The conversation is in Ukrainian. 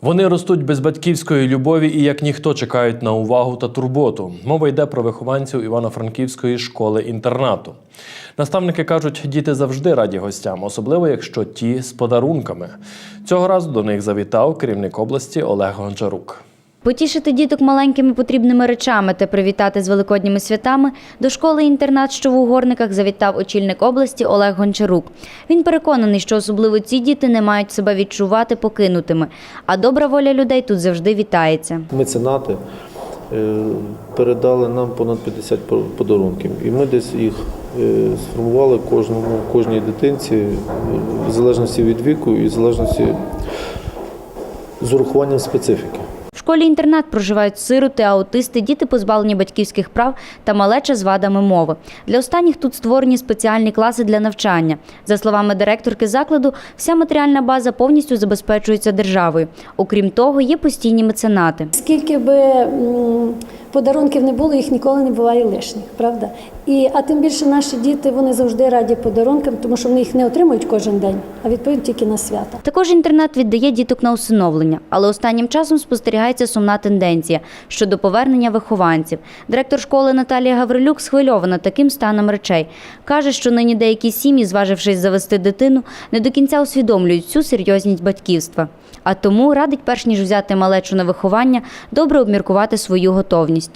Вони ростуть без батьківської любові і як ніхто чекають на увагу та турботу. Мова йде про вихованців Івано-Франківської школи-інтернату. Наставники кажуть, діти завжди раді гостям, особливо якщо ті з подарунками. Цього разу до них завітав керівник області Олег Гончарук. Потішити діток маленькими потрібними речами та привітати з великодніми святами до школи-інтернат, що в Угорниках, завітав очільник області Олег Гончарук. Він переконаний, що особливо ці діти не мають себе відчувати покинутими, а добра воля людей тут завжди вітається. Меценати е, передали нам понад 50 подарунків. І ми десь їх е, сформували кожному, кожній дитинці, е, в залежності від віку і в залежності з урахуванням специфіки. Школі-інтернат проживають сироти, аутисти, діти позбавлені батьківських прав та малеча з вадами мови. Для останніх тут створені спеціальні класи для навчання. За словами директорки закладу, вся матеріальна база повністю забезпечується державою. Окрім того, є постійні меценати. Скільки би подарунків не було, їх ніколи не буває лишніх, правда? І, а тим більше наші діти вони завжди раді подарункам, тому що вони їх не отримують кожен день, а відповідно тільки на свята. Також інтернат віддає діток на усиновлення, але останнім часом спостерігається сумна тенденція щодо повернення вихованців. Директор школи Наталія Гаврилюк схвильована таким станом речей. Каже, що нині деякі сім'ї, зважившись завести дитину, не до кінця усвідомлюють всю серйозність батьківства. А тому радить, перш ніж взяти малечу на виховання, добре обміркувати свою готовність.